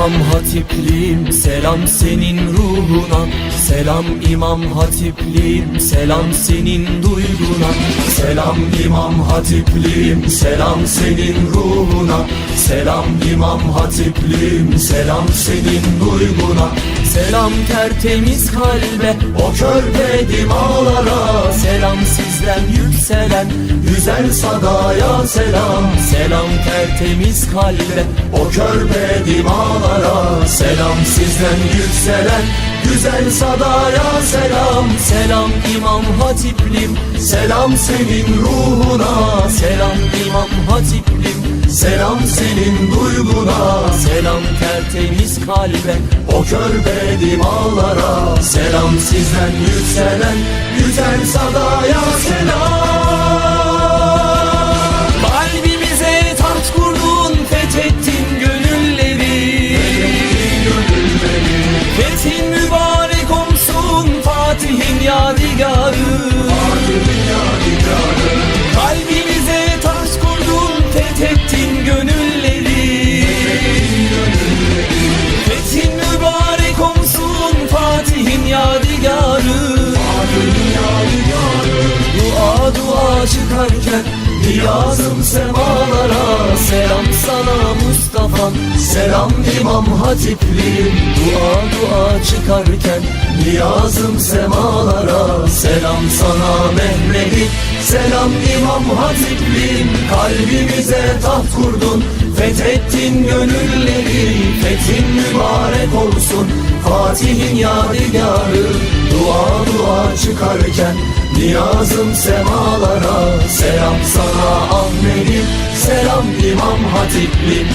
Hatiplim selam senin ruhuna. Selam İmam Hatiplim selam senin duyguna Selam İmam Hatiplim. Selam senin ruhuna. Selam İmam Hatiplim. Selam senin duyguna. Selam tertemiz kalbe o körpe dimalara Selam sizden yükselen güzel sadaya selam. Selam tertemiz kalbe o körpe dimalara Selam sizden yükselen güzel sadaya selam. Selam İmam Hatiplim. Selam senin ruhuna. Selam İmam Hatiplim. Selam senin duyguna. Selam tertemiz kalbe. O körpe dimalara Selam sizden yükselen dua çıkarken Niyazım semalara Selam sana Mustafa. Selam İmam Hatiplim Dua dua çıkarken Niyazım semalara Selam sana Mehmet'im. Selam İmam Hatiplim Kalbimize taht kurdun. Fethettin gönülleri Fethin mübarek olsun. Fatih'in yadigarı Dua dua çıkarken Niyazım semalara Selam sana Ahmet'im. Selam İmam Hatiplim